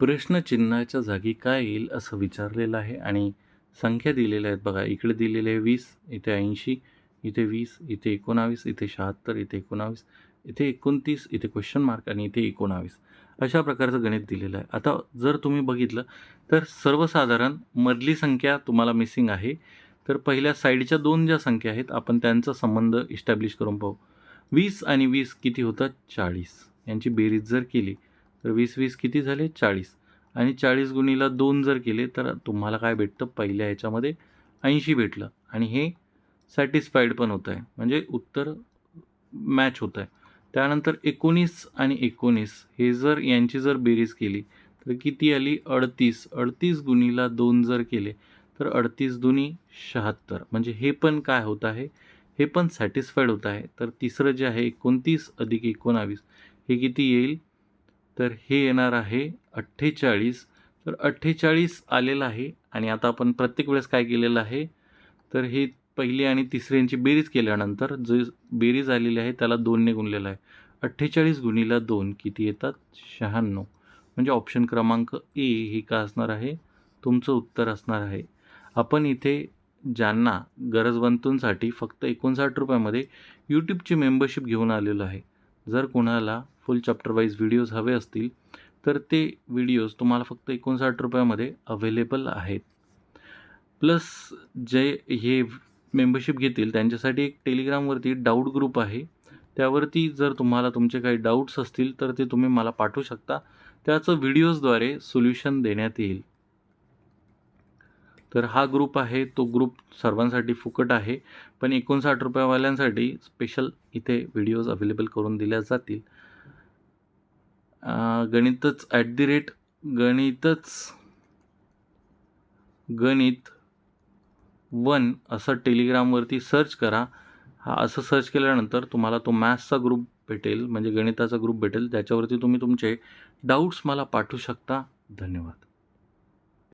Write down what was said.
प्रश्नचिन्हाच्या जागी काय येईल असं विचारलेलं आहे आणि संख्या दिलेल्या आहेत बघा. इकडे दिलेले आहे वीस इथे ऐंशी इथे वीस इथे एकोणावीस इथे शहात्तर इथे एकोणावीस इथे एकोणतीस इथे क्वेश्चन मार्क आणि इथे एकोणावीस. अशा प्रकारचं गणित दिलेलं आहे. आता जर तुम्ही बघितलं तर सर्वसाधारण मधली संख्या तुम्हाला मिसिंग आहे. तर पहिल्या साईडच्या दोन ज्या संख्या आहेत आपण त्यांचा संबंध इस्टॅब्लिश करून पाहू. वीस आणि वीस किती होतात चाळीस. यांची बेरीज जर केली तर वीस वीस किती झाले? चाळीस. आणि चाळीस गुणीला दोन जर केले तर तुम्हाला काय भेटतं? पहिल्या ह्याच्यामध्ये ऐंशी भेटलं. आणि हे सॅटिस्फाईड पण होत आहे. म्हणजे उत्तर मॅच होत आहे. त्यानंतर एकोणीस आणि एकोणीस हे जर यांची जर बेरीज केली तर किती आली? अडतीस. अडतीस गुणीला दोन जर केले तर अडतीस दुनी शहात्तर. म्हणजे हे पण काय होत आहे? हे पण सॅटिस्फाईड होत आहे. तर तिसरं जे आहे एकोणतीस अधिक एकोणावीस हे किती येईल? तर हे येणार आहे अठ्ठेचाळीस. तर अठ्ठेचाळीस आलेलं आहे आणि आता आपण प्रत्येक वेळेस काय केलेलं आहे? तर हे पहिली आणि तिसरी यांची बेरीज केल्यानंतर जे बेरीज आलेली आहे त्याला दोनने गुणलेलं आहे. अठ्ठेचाळीस गुणीला दोन किती येतात? शहाण्णव. म्हणजे ऑप्शन क्रमांक ए हे का असणार आहे? तुमचं उत्तर असणार आहे. आपण इथे ज्यांना गरजवंतूंसाठी फक्त एकोणसाठ रुपयामध्ये यूट्यूबची मेंबरशिप घेऊन आलेलो आहे. जर कोणाला फुल चॅप्टर वाईज व्हिडिओज हवे असतील तर ते व्हिडिओज तुम्हाला फक्त एकोणसाठ रुपयामध्ये अवेलेबल आहेत. प्लस जे हे मेंबरशिप घेतील त्यांच्यासाठी एक टेलिग्रामवरती डाऊट ग्रुप आहे. त्यावरती जर तुम्हाला तुमचे काही डाऊट्स असतील तर ते तुम्ही मला पाठवू शकता. त्याचं व्हिडिओजद्वारे सोल्युशन देण्यात येईल. तर हा ग्रुप आहे तो ग्रुप सर्वांसाठी फुकट आहे. पण एकोणसाठ रुपयावाल्यांसाठी स्पेशल इथे व्हिडिओज अवेलेबल करून दिल्या जातील. गणितच ॲट दी रेट गणितच गणित वन असं टेलिग्रामवरती सर्च करा. हा असं सर्च केल्यानंतर तुम्हाला तो मॅथ्सचा ग्रुप भेटेल म्हणजे गणिताचा ग्रुप भेटेल. त्याच्यावरती तुम्ही तुमचे डाऊट्स मला पाठवू शकता. धन्यवाद.